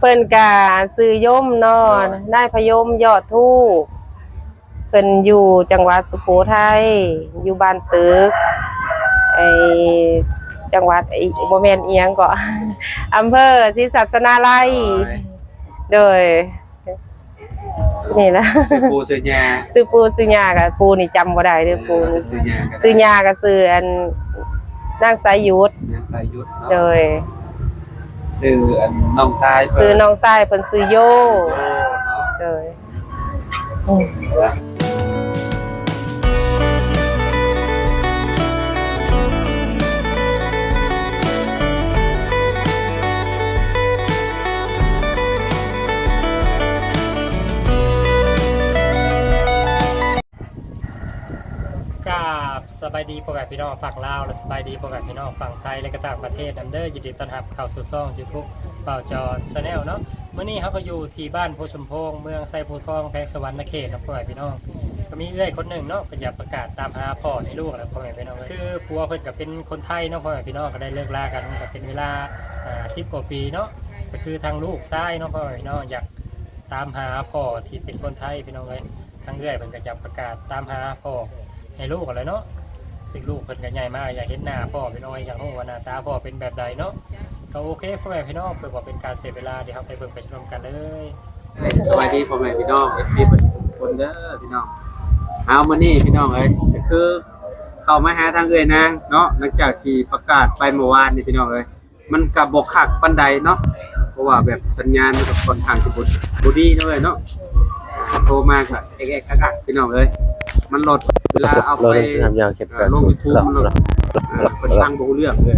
เพิ่นกะซื้อยมเนาะได้พยมยอดทูปเพิ่นอยู่จังหวัดสุโขทัยอยู่บ้านตึกไอจังหวัดไอบ่แม่นเอียงก็อำเภอศรีสัชนาลัยโดยนี่นะซื้อปูซื้อยาซื้อปูซื้อยากับปูนี่จำบ่ได้เด้อปูนี่ซื้อยาก็ได้ซื้อยากับซื้ออันนางสายยุทธนางสายยุทธเนาะโดย ซื้ออันน้องชายเพิ่นซื้อน้องชายเพิ่นซื้อโยโอ้เนาะโดยอืมก สบายดีพ่อแม่พี่น้องฝั่งลาวและสบายดีพ่อแม่พี่น้องฝั่งไทยและก็ต่างประเทศอันเดอร์ยินดีต้อนรับเข้าสู่ช่องยูทูบเป่าจอนชาแนลเนาะเมื่อนี้เขาก็อยู่ที่บ้านโพชมพงเมืองไซโพทองแพงสวรรค์นเขตนะพ่อแม่พี่น้องก็มีเอื้อยคนหนึ่งเนาะเป็อยากประกาศตามหาพ่อในลูกแล้วพ่อแม่พี่น้องคือผัวเพิ่นกับเป็นคนไทยเนาะพ่อแม่พี่น้องก็ได้เลิกลากันก็เป็นเวลาอ่าสิบกว่าปีเนาะก็คือทางลูกชายเนาะพ่อแม่พี่น้องอยากตามหาพ่อที่เป็นคนไทยพี่น้องเลยทางเอื้อยเพิ่นก็อยากประกาศตามหาพ่อให้ลูกอะไรเนาะ สิ่งลูกเพิ่นก็ใหญ่มากอยากเห็นหน้าพ่อเป็นน้อยอยากรู้ว่าหน้าตาพ่อเป็นแบบใดเนาะก็โอเคพ่อแม่พี่น้องเพื่อบ่เป็นการเสียเวลาเดี๋ยวเราไปเบิ่งไปชมกันเลยสวัสดีพ่อแม่พี่น้องเพิ่นทุกคนเด้อพี่น้องเอามื้อนี้พี่น้องเอ้ยก็คือเข้ามาหาทางเอ้ยนางเนาะหลังจากที่ประกาศไปเมื่อวานนี่พี่น้องเอ้ยมันก็บ่คักปานใดเนาะเพราะว่าแบบสัญญาณมันก็ค่อนข้างสิบ่บ่ดีเนาะเอ้ยเนาะโทรมาก็เอ๊ะๆคักพี่น้องเอ้ย มันลดเวลาเอาไปทำยาวเข็บอ่าลง YouTube มันลดอ่าเพิ่นฟังบ่รู้เรื่องเลย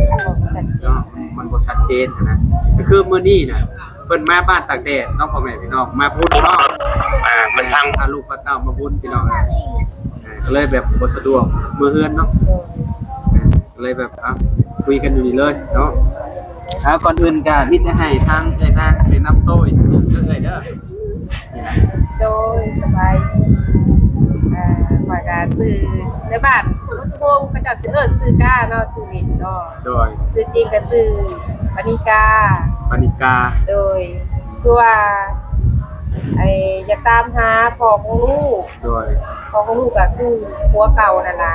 เนาะมันบ่ชัดเจนอะนะก็คือมื้อนี้น่ะเพิ่นมาบ้านตากแดดเนาะพ่อแม่พี่น้องมาบุญเนาะอ่ามันทางพาลูกพาเต้ามาบุญพี่น้องอ่าก็เลยแบบบ่สะดวกมื้อเฮือนเนาะอ่าก็เลยแบบอะคุยกันอยู่นี่เลยเนาะอ่าก่อนอื่นก็มิตรให้ทางเอ้ยนางได้นำโต้ยเด้อเอ้ยเด้อนี่แหละโดยสบายดี อ่าฝ่ายการซื้อในบ้านมุสพงศ์ก็จะซื้อเอิ้นซื้อก้าเนาะซื้อลินเนาะโดยซื้อจริงก็ซื้อปณิกาปณิกา โดยคือว่าไอ้อยากตามหาพ่อของลูกโดยพ่อของลูกก็คือผัวเก่านั่นล่ะ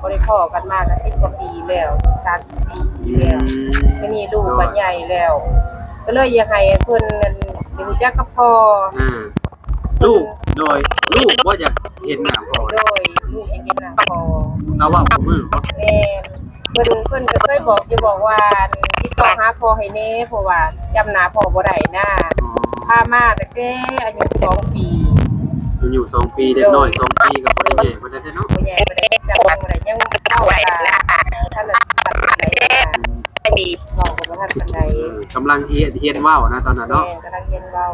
บ่ได้พ้อกันมาก็10กว่าปีแล้ว34ปีแล้วทีนี้ลูกก็ใหญ่แล้ว ก็เลยอยากให้เพิ่นนั่นได้รู้จักกับพ่ออ่า ลูกโดยลูกบ่อยากเห็นหน้าพ่อโดยลูกอยากเห็นหน้าพ่อเราว่าของมือบ่แม่นเพิ่นเพิ่นก็เคยบอกอยู่บอกว่าติดต่อหาพ่อให้แน่เพราะว่าจำหน้าพ่อบ่ได้นะพามาแต่แกอายุ2ปีมันอยู่สองปีเด็กน้อยสองปีกับคนใหญ่คนนั้นเนาะบ่ใหญ่บ่ได้จำบ่ได้ยังเข้าตาท่านละตัดไหนไม่มีเราก็บ่ทันปานใดกำลังเฮียนเฮียนว่าวนะตอนนั้นแม่เนาะกำลังเรียนเว้า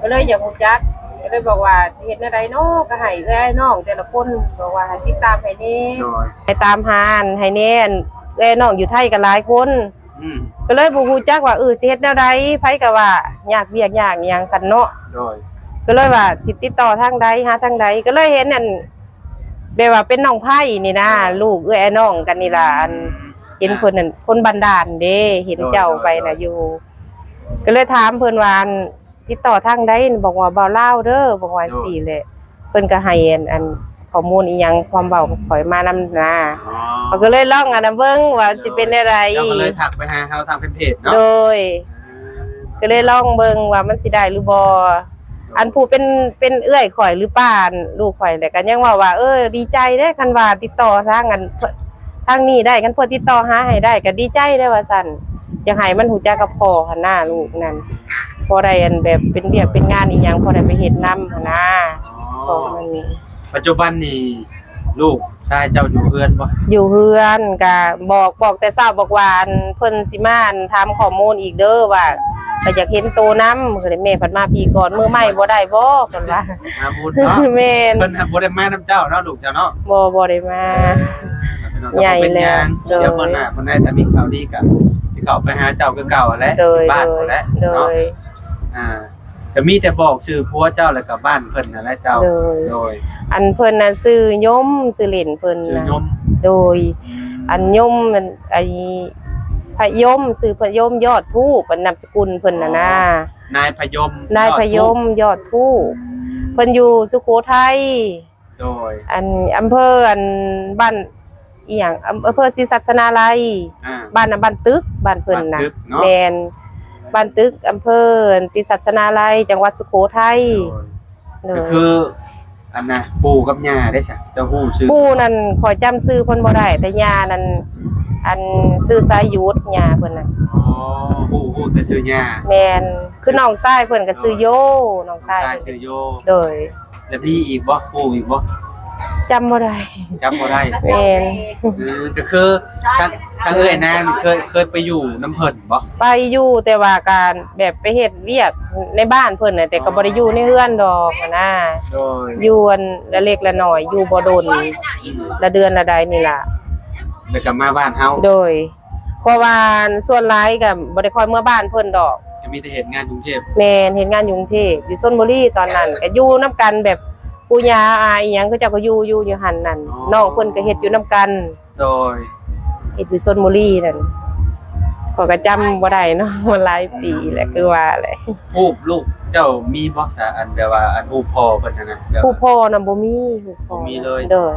ก็เลยอยากรู้จัก ก็เลยบอกว่าสิเฮ็ดแนวใดเนาะก็ให้เอ้ยน้องแต่ละคนบอกว่าให้ติดตามให้แน่โดยให้ตามหาอันให้แน่อันเอ้ยน้องอยู่ไทยก็หลายคน อืมก็เลยบ่ฮู้จักว่าเออสิเฮ็ดแนวใดไผก็ว่ายากเวียกยากหยังกันเนาะ โดยก็เลยว่าสิติดต่อทางใดหาทางใดก็เลยเห็นอันแบบว่าเป็นน้องไผ่นี่นะลูกเอ้ยไอ้น้องกันนี่ล่ะอันเห็นเพิ่นนั่นคนบันดาลเด้เห็นเจ้าไปน่ะอยู่ ก็เลยถามเพิ่นว่าอัน ติดต่อทางใดบอกว่าบ่าวลาวเด้อบอกว่าสี่แหละเพิ่นก็ให้อันอันข้อมูลอีหยังความเว้าข่อยมานำนะอ๋อเขาก็เลยลองอันนั้นเบิ่งว่าสิเป็นอะไรเจ้าก็เลยถักไปหาเขาทางเป็นเพจเนาะโดย ก็เลยลองเบิ่งว่ามันสิได้หรือบ่อันผู้เป็นเป็นเอื้อยข่อยหรือป้านลูกข่อยแหละกันยังว่าว่าเออดีใจเด้คันว่าติดต่อทางอันทางนี้ได้กันเพิ่นติดต่อหาให้ได้ก็ดีใจได้ว่าซั่นอยากให้มันหูจักกับพ่อหันหน้าลูกนั่น พอได้อันแบบเป็นเรียกเป็นงานอีหยังพอได้ไปเฮ็ดนำหันหน้าพอมันมีปัจจุบันนี่ลูกชายเจ้าอยู่เพื่อนบ่อยู่เฮือนก็บอกบอกแต่ทราบบอกว่าอันเพิ่นสิมาอันถามข้อมูลอีกเด้อว่าก็อยากเห็นโตนำคือได้แม่เพันมาพี่ก่อนมือใหม่บ่ได้บ่เพิ่นว่ามาบุญเนาะแม่นเพิ่นบ่ได้มานํเจ้าเนาะลูกเจ้าเนาะบ่บ่ได้มาใหญ่แล้วเดี๋ยวเพิ่นน่ะเพิ่นได้ถ้ามีข่าวดีก็สิเข้าไปหาเจ้าคือเก่าแหละโดยบ้านโดนั่ยนแหละโดเนาะยอ่า ก็มีแต่บอกชื่อผัวเจ้าแล้วก็บ้านเพิ่นนั่นแหละเจ้า โดย โดยอันเพิ่นน่ะซื้อยมซื้อเหรียญเพิ่นชื่อน่ะยมโดย อันยมมันไอ้ภพยมซื้อพยมยอดทูปเป็นนามสกุลเพิ่นน่ะนะนายพยมนายพยมยอดทูปเพิ่นอยู่สุโขทัย โดยอันอำเภออันบ้านอีหยังอำอำเภอศรีสัชนาลัยอ่าบ้านน่ะบ้านตึกบ้านเพิ่นน่ะบ้านตึกเนาะแม่น บ้านตึกอำเภอศรีสัชนาลัย จังหวัดสุโขทัยโดยก็คืออันน่ะปู่กับย่าได้ซะเจ้าฮู้ชื่อปู่นั่นขอยจำชื่อเพิ่นบ่ได้แต่ย่านั่นอันชื่อสายยุทธย่าเพิ่นน่ะอ๋อฮู้ฮู้แต่ชื่อย่าแม่นคือน้องชายเพิ่นก็ชื่อโยน้องชายใช่เพิ่นชื่อโยโดยแล้วมีอีกบ่ปู่อีกบ่ จำบ่ได้จำบ่ได้แม่นเออก็คือทั้งทั้งเอ้ยนางนี่เคยเคยไปอยู่น้ำเพิ่นบ่ไปอยู่แต่ว่าการแบบไปเฮ็ดเวียกในบ้านเพิ่นน่ะแต่ก็บ่ได้อยู่ในเรือนดอกหั้นนะโดยอยู่อันละเล็กละน้อยอยู่บ่ดนละเดือนละใดนี่ล่ะแล้วก็มาบ้านเฮาโดยเพราะว่าส่วนหลายก็บ่ได้ค่อยเมื่อบ้านเพิ่นดอกจะมีแต่เฮ็ดงานกรุงเทพแม่นเฮ็ดงานอยู่กรุงเทพอยู่ชลบุรีตอนนั้นก็อยู่นํกันแบบ ปู่ย่าอาอีหยังก็เจ้าก็อยู่อยู่อยู่หั่นนั่นน้องเพิ่นก็เฮ็ดอยู่นํกันโดยเฮ็ดอยู่ชลบุรีนั่นขอยก็จำบ่ได้เนาะมันหลายปีแหละคือว่าแหละรูปลูกเจ้ามีบ่ซะอันแบบว่าอันรูปพ่อเพิ่นน่ะนะแบบ ผู้พ่อน่ะบ่มีผู้พ่อบ่มีเลย เด้อ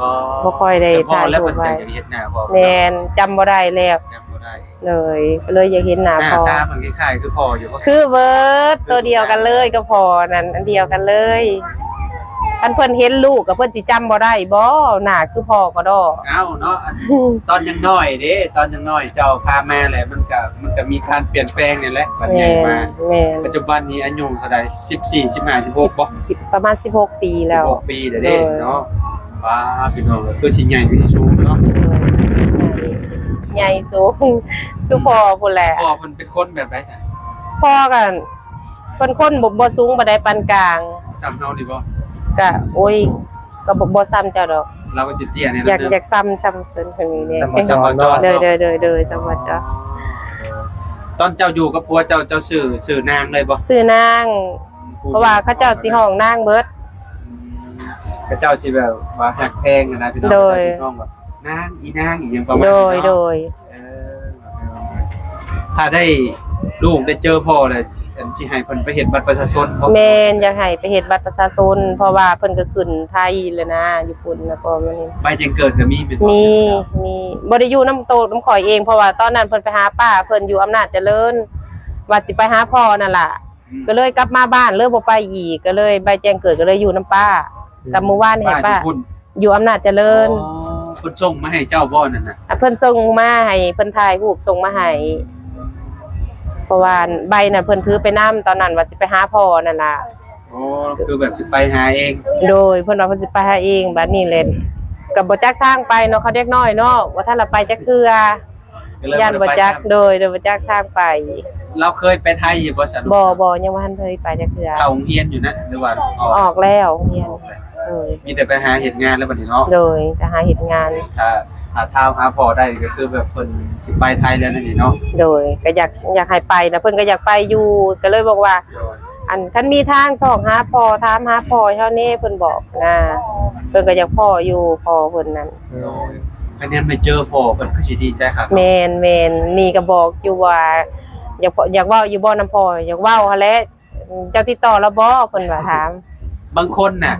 อ๋อบ่ค่อยได้แต่พ่อถ่ายแล้วรูเพิ่ปนไว้ก็อยากเฮ็ดหน้าพ่อแม่นจำบ่ได้แล้วจำบ่ได้เลยก็เลยอยากเห็นหน้าหน้าพ่อ ตาเพิ่นคล้ายๆคือพ่ออยู่บ่คือเบิร์ดตัวเดียวกันเลยก็พอนั่นอันเดียวกันเลย คันเพิ่นเห็นลูกกับเพิ่นสิจำบ่ได้บ่หน้าคือพ่อก็ดอก เอ้าเนาะอันตอนยังน้อยเด้ตอนยังน้อยเจ้าพามาแหละมันก็มันก็มีการเปลี่ยนแปลงนี่แหละบัดใหญ่แม่นมา แม่นปัจจุบันนี้อายุเท่าใด14 15 16บ่สิบประมาณ 16 ปีแล้ว 16ปีเด้อเด้เออเนาะว้าพี่น้องคือสิใหญ่คือสิสูงเนาะใหญ่สูงคือพ่อพุ่นแหละ พ่อเพิ่นเป็นคนแบบใดจ้ะพ่อกันเพิ่นคนบ่บ่สูงบ่ได้ปานกลางซ้ำเฮานี่บ่ ก็โอ้ยก็บ่บ่ซ้ำเจ้าดอก เราก็สิเตี้ยเนี่ยอยากนะอยากซ้ำซ้ำเพิ่นเพิ่นนี่เนี่ยซ้ำซ้ำจอดเด้อเด้อเด้อเด้อซ้ำว่าจ้ะตอนเจ้าอยู่กับผัวเจ้าเจ้าสื่อสื่อนางเลยบ่ซื้อนาง เพราะว่าเขาเจ้าสิห้องนางเบิด เขาเจ้าสิแบบว่าหักแพงอะนะพี่น้องโดย พี่น้องแบบนางอีนางอีหยังประมาณโดนี้ยโดเนาะยเออถ้าได้ลูกได้เจอพ่อเลยอั นสิให้เพิ่นไปเฮ็ดบัตรประชาชนบ่แม่นอยากให้ไปเฮ็ดบัตรประชาชนเพราะว่าเพิ่นก็ขึ้นไทยเลยนะญี่ปุ่นแล้วก็มันนี่ใบแจ้งเกิดก็มีเป็นบ่มีมีบ่ได้อยู่น้ำโตน้ำข่อยเองเพราะว่าตอนนั้นเพิ่นไปหาป้าเพิ่นอยู่อำนาจเจริญว่าสิไปหาพ่อนั่นล่ะอืมก็เลยกลับมาบ้านเลยบ่ไปอีกก็เลยใบแจ้งเกิดก็เลยอยู่น้ำป้ากับเมื่อวานเห็นป้าป้าญี่ปุ่นอยู่อำนาจเจริญอ๋อเพิ่นส่งมาให้เจ้าบ่นั่นน่ะอะเพิ่นส่งมาให้เพิ่นถ่ายรูปส่งมาให้เพ ราะว่าใบน่ะเพิ่นถือไปนํตอนนั้นว่าสิไปหาพ่อนั่นล่ะอ๋อคือแบบสิไปหาเองโดยเพิ่นว่าเพิ่นสิไปหาเองบัดนี้แหละก็บ่จักทางไปเนาะเขาเด็กน้อยเนาะว่าถ้าเราไปจักเทื่อก็เลยย่านบ่บ่ได้ไปจักครับโดยโดยบ่จักทางไป เราเคยไปไทยอยู่บ่ซั่นบ่บ่ยังบ่ทันเคยไปจักเทื่อเข้าโรงเรียนอยู่นะหรือว่าออกออกแล้วเรียนโดยมีแต่ไปหาเฮ็ดงานแล้วบัดนี้เนาะโดยจะหาเฮ็ดงานถ้า ถ้าเท้าหาพอได้ก็คือแบบเพิ่นสิไปไทยแล้วนั่นนี่เนาะโดยก็อยากอยากให้ไปนะเพิ่นก็อยากไปอยู่ก็เลยบอกว่า อันคันมีทางสองหาพ่อถามหาพ่อเท่านี้เพิ่นบอกนะเพิ่นก็อยากพ่ออยู่พ่อเพิ่นนั่นโดยคะแนนไปเจอพ่อเพิ่นก็สิดีใจครับแมนแมนนี่ก็บอกอยู่ว่า อยากพอยากเว้าอยู่บ่นํพ่ออยากเว้าหั่นแหละเจ้าติดต่อแล้วบ่เพิ่นว่าถาม บางคนน่ะ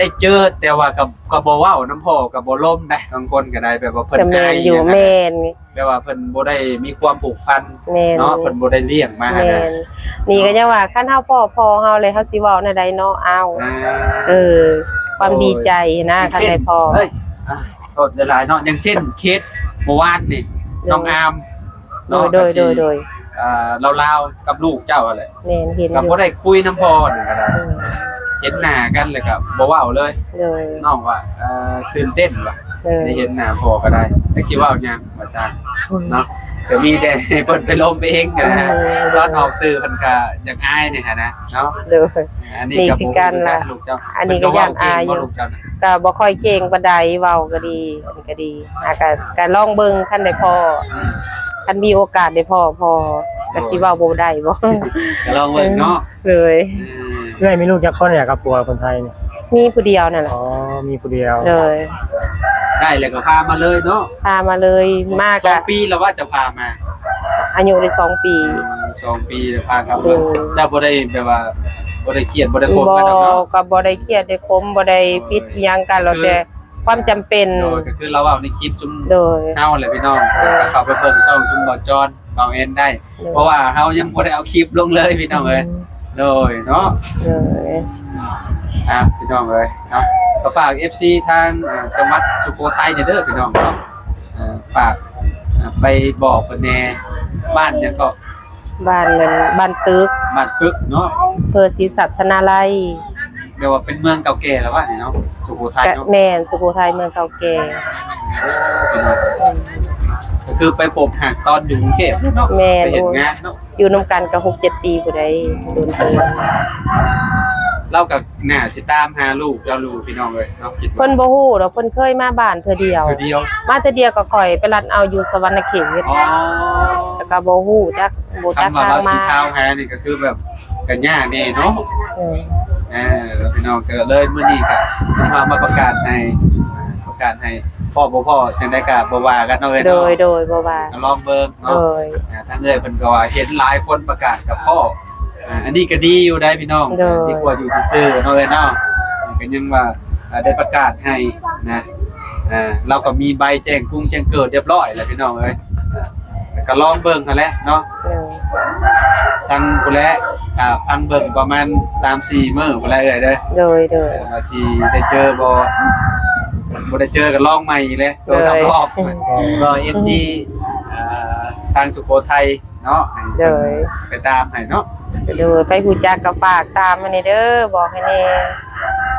ได้เจอแต่ว่ากับก็บ่เว้าน้ำพ่อก็บ่ล่มได้บางคนก็ได้แบบว่าเพิ่นก็แมอานยอยู่นะแมนแบบว่าเพิ่นบ่ได้มีความผูกพันแมนเนาะเพิ่นบ่ได้เลี้ยงมาแมนะนนี่ก็ยังว่าคันเฮาพ่อพ่อเฮาเลยเฮาสิเว้าในใดเนาะเอาอ่าเออ ความดีใจนะคันได้พ่อเฮ้ยอะโทษหลายๆเนาะอย่างเช่นเคสเมื่อวานนี่น้องอามโดยโดยโดยโดยอ่าลาวๆกับลูกเจ้าอะไรแม่นเห็นอก็ยู่บ่ได้คุยน้ำพ่อนี่ก็ได้ เออ เห็นหน้ากันเลยก็บ่เว้าเลยโดยน้องว่าเอ่อตื่นเต้นว่ะเออได้เห็นหน้าพ่อก็ได้แต่คิดว่าเอาหยังว่าซั่นเนาะก็มีแต่ให้เพิ่นไปลมเองนะฮะตอนออกสื่อเพิ่นก็อยากอายนี่ฮะนะเนาะโดย อันนี้นี่ก็คือบ่การละลูกเจ้าอันนี้ก็ย่านอายอยู่ ลูกเจ้านะก็บ่ค่อยเก่งปานใดเว้าก็ดีอันนี้ก็ดีอะก็ก็ลองเบิ่งคันได้พ่อคันมีโอกาสได้พ่อพ่อก็สิเว้าบ่ได้บ่ ก็ลองเบิ่งเนาะเลยเออ เรื่อยมีลูกจักคนเนี่ยกับปัวคนไทยเนี่ยมีผู้เดียวนั่นแหละอ๋อมีผู้เดียวเลยได้แล้วก็พามาเลยเนาะพามาเลยมากสองอะปีแล้วว่าจะพามาอายุได้สองปีสองปีแล้วพากลับโอ้มาเจ้าบ่ได้แบบว่าบ่ได้เครียดบ่ได้โคมบ่กันหรอกเนาะก็บ่ได้เครียดได้คมบ่ได้พิษอิหยังกันหรอกแต่ความจำเป็น โดยก็คือเราเอาในคลิปจุ่มโดย เฮาแหละพี่น้องก็เข้าไปเบิ่งช่องจุ่มบ่จอนบ่เอ็นได้ เพราะว่าเฮายังบ่ได้เอาคลิปลงเลยพี่น้องเอ้ย โดยเนาะโดยอะพี่น้องเอ้ยเนาะก็ฝาก FC ทางเอ่อจังหวัดสุโขทัยเนี่ยเด้อพี่น้องเนาะเอ่อฝากเอ่อไปบอกเพิ่นแหน่บ้านหยังก็บ้านนั้นบ้านตึกบ้านตึกเนาะเพื่อศรีสัชนาลัยเรียกว่าเป็นเมืองเก่าแก่แล้วว่าเนี่ยเนาะสุโขทัยกะเนาะแม่นสุโขทัยเมืองเก่าแก่พี่น้องก็ คือไปพบหากตอนอยู่กรุงเทพเนาะแม่น ไปเห็นงานเนาะอยู่นํกันก็6 7ปีผู้ใดโดนเตือนเล่ากับหน้าสิตามหาลูกเจ้าลูกพี่น้องเลยเนาะคิดว่าเพิ่นบ่ฮู้ดอกเพิ่นเคยมาบ้านเทื่อเดียว เธอเดียวมาเทื่อเดียวก็ข่อยไปรัดเอาอยู่สวรรณเขตอ๋อแล้วก็บ่ฮู้จักบ่จักคำว่าทางเราสิมาเท้าหานี่ก็คือแบบกันย่าแน่เนาะ เอออ่าแล้วพี่น้องก็เลยมื้อนี้ก็มามาประกาศให้อ่าประกาศให้ พ่อบ่พ่อจังได๋ก็บ่ว่ากันเนาะเอ้ยโดเนาะยโดยบ่ว่าก็ลองเบิ่งโดเนาะย อ่าทางเอ้ยเพิ่นก็ว่าเห็นหลายคนประกาศกับพ่ออ่าอันนี้ก็ดีอยู่ได้พี่น้องโดยดีกว่าอยู่ซื่อๆเนาะเอ้ยเนาะก็ยังว่าอ่าได้ประกาศให้นะอ่าเราก็มีใบแจ้งกรุงแจ้งเกิดเรียบร้อยแล้วพี่น้องเอ้ยอ่าก็ลองเบิ่งกันแหละเนาะเออทางผู้และอ่าพังเบิ่งประมาณ3-4มื้อผู้และเอ้ยเด้อโดยโดยเออว่าสิได้เจอบ่ บ่ได้เจอกันลองใหม่อีกเลยสองสามรอบรอ FC อ่าทางสุโขทัยเนาะให้โดเพิ่นยไปตามให้เนาะโดยไปฮู้จักก็ฝากตามมานี่เด้อบอกให้แน่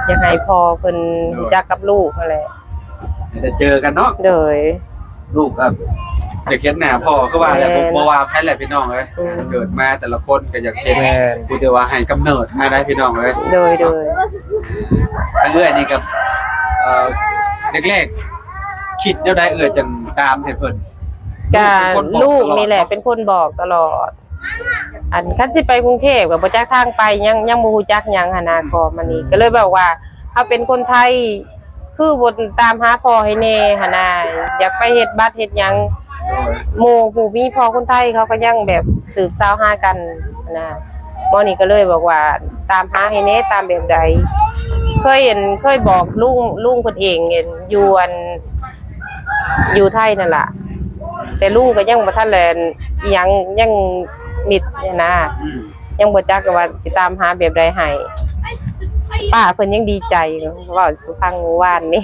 อยากให้พ่อเพิ่นรู้จักกับลูกนั่นแหละให้ได้เจอกันเนาะโดยลูกกับเด็กเห็นหน้าพ่อก็ว่าแหละแม่บ่นบ่ว่าแพ้แหละพี่น้องเอ้ยอืม เกิดมาแต่ละคนก็อยากเห็นแม่น ผู้ที่ว่าให้กำเนิดมาได้พี่น้องเอ้ยโดยโดยทั้งเอ้อยนี่กับเอ่อ แรกๆคิดแนวใดเอ้อยจังตามให้เพิ่นก็เป็นคนบอกลูกตลอดนี่แหละเป็นคนบอกตลอด อันคันสิไปกรุงเทพก็บ่จักทางไปยังยังบ่ฮู้จักหยังหันนะขอมานี่ก็เลยบอกว่าเฮาเป็นคนไทย คือบ่ตามหาพ่อให้แน่หันน่ะอยากไปเฮ็ดบัตรเฮ็ดหยังโดยหมู่ผู้มีพ่อคนไทยเขาก็ยังแบบสืบสาวหากันนะหมอนี่ก็เลยบอกว่าตามหาให้แน่ตามแบบใด เคยเห็นเคยบอกลุงลุงคนเองเห็นยู่อันอยู่ไทยนั่นแหละแต่ลุงก็ยังบ่ทันแลนยังยังมิดเนี่ยนะยังบ่จักว่าสิตามหาแบบใดให้ป้าเพิ่นยังดีใจเว่าสุฟังเมื่อวานนี่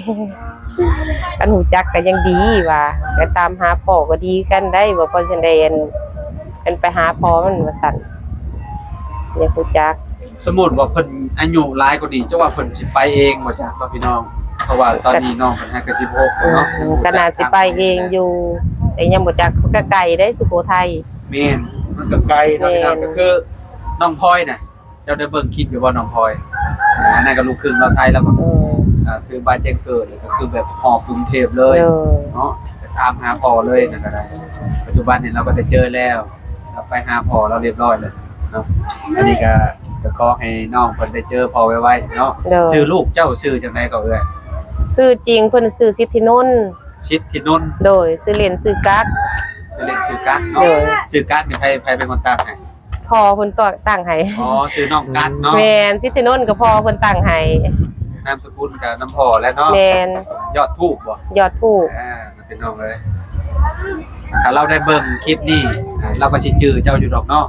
กันหูจักก็ยังดีว่าก็ตามหาพ่อก็ดีกันได้บ่พอสิได้อันเป็นไปหาพ่อมันว่าซั่นอยากหูจัก สมมุติว่าเพิ่นอายุหลายกว่านี้จะว่าเพิ่นสิไปเองบ่จ้ะว่าพี่น้อง เพราะว่าตอนนี้น้องเพิ่นห้าก็16เนาะก็น่าสิไปเองอยู่ แต่ยังบ่จักก็ไกลได้สุโขทัยแม่นมันก็ไกลเนาะพี่น้องแม่นก็คือน้องพลอยน่ะเจ้าได้เบิ่งคลิปอยู่บ่น้องพลอยอ่าอันนั้นก็ลูกครึ่งเราวไทยแล้วก็เอออ่าคือบ้านแจ้งเกิดเลยก็คือแบบหอบกรุงเทพเลยเออเนาะไปตามหาพ่อเลยนะก็ได้ปัจจุบันเนี่ยเราก็ได้เจอแล้วเราไปหาพ่อเราเรียบร้อยเลยเนาะอันนี้ก็ ก็ขอให้น้องเพิ่นได้เจอพ่อไวๆเนาะเด้อ ชื่อลูกเจ้าชื่อจังไดก็เอ้ยชื่อจริงเพิ่นชื่อสิทธินนท์ชิดที่นุ่นโดยชื่อเล่นชื่อกั๊ก ชื่อเล่นชื่อกั๊กเนาะเด้อชื่อกั๊กนี่ใครใครเป็นคนตั้งให้พ่อเพิ่นตั้งให้อ๋อชื่อน้องกั๊กเนาะแม่นสิทธินนท์ก็พ่อเพิ่นตั้งให้นามสกุลกับน้ำพ่อแล้วเนาะแม่นยอดทูบบ่ ยอดถูกอ่าเป็นน้องเลย ถ้าเราได้เบิ่งคลิปนี้อ่าเราก็สิจื้อเจ้าอยู่ดอกเนาะ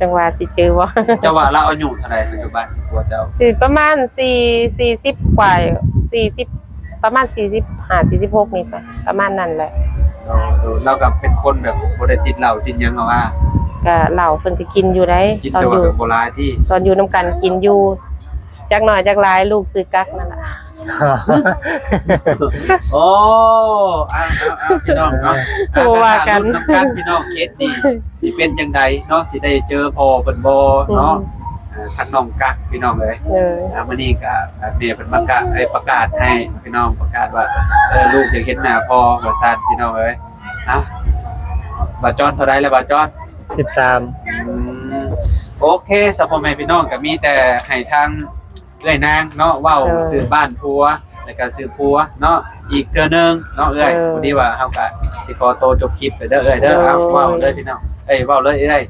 จังว่าสิชื่อว่าเจ้าว่าเราอายุเท่าไหร่ปัจจุบันกลัวเจ้าสิประมาณ4 40กว่า40ประมาณ45 46นี่ไปประมาณนั้นแหละเราเรากับเป็นคนแบบบ่ได้ติดเหล้าติดหยังเพราะว่าก็เหล้าเพิ่นก็กินอยู่ได้กินตอนแต่อว่ายู่ กับโบราณที่ ตอนอยู่นํกันกินอยู่จักหน่อยจักหลายลูกซื้อกักนั่นล่ะ โอ้อ้าวอ้าวอ้าวพี่น้องเนาะโอ้ว่ากันรุ่น้ำกันพี่น้องเคสดีสิเป็นจังใดเนาะสิได้เจอพ่อเพิ่นบ่เนาะอ่าท่านน้องกักพี่น้องเอ้ยเอออ่ามื้อนี้ก็อ่าเมียเพิ่นประกาศให้ประกาศให้พี่น้องประกาศว่าเออลูกอยากเห็นหน้าพ่อว่าซั่นพี่น้องเอ้ยอะบ่าจอนเท่าใดแล้วบ่าจอนสิบสาม อืมโอเคสำหรับพ่อแม่พี่น้องก็มีแต่ให้ทาง เอ้ยนางเนาะเว้าเออซื้อบ้านผัวแล้วก็ซื้อผัวเนาะอีกเทื่อนึงเนาะเอ้ยเออพอดีว่าเฮาก็สิขอโตวจบคลิปไปเด้อเอ้ยเด้อเอาโดยเว้าเลยพี่น้องเอ้ยเว้าเลยเอ้ย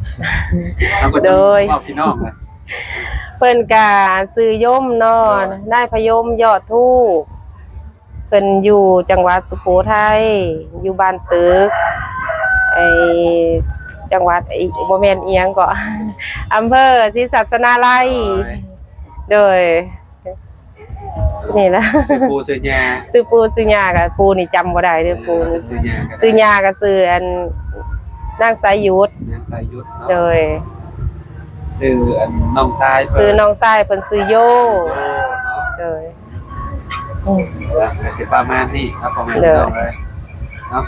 เราก็จะโดย เว้าพี่น้องเลยเพิ่นกาซื้อยมเนาะได้พยมยอดทูปเพิ่นอยู่จังหวัดสุโขทัยอยู่บ้านตึกไอจังหวัดอีกบ่แม่นเอียงก็ อำเภอศรีศาสนาลัย โดย นี่ละซื้อปูซื้อยาซื้อปูซื้อยากับปูนี่จำบ่ได้เด้อปูนี่ซื้อยาก็ได้ซื้อยากับซื้ออันนางสายยุทธนางสายยุทธเนาะโดยซื้ออันน้องชายเพิ่นซื้อน้องชายเพิ่นซื้อโยโอ้เนาะ โดยอืมแล้วก็สิประมาณนี้ครับพ่อแม่พี่น้องเลยเนาะ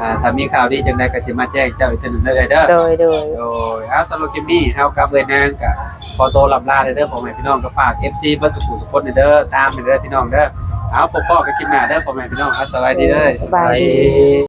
อ่าถ้ามีข่าวดีจังไดก็สิมาแจ้งเจ้าอีกเทีหนึงเด้อเด้อ โดยโดย โดยเอาสำหรับคลิปนี้เฮากับเอ้ยนางก็ขอตัวลำลาเด้อพ่อแม่พี่น้องก็ฝาก FC เบ่สุขุทุกคนเด้อตามไปเด้อพี่น้องเด้อเอาพบๆกันคลิปหน้าเด้อพ่อแม่พี่น้องเอาสวัสดีเด้อ สบายดี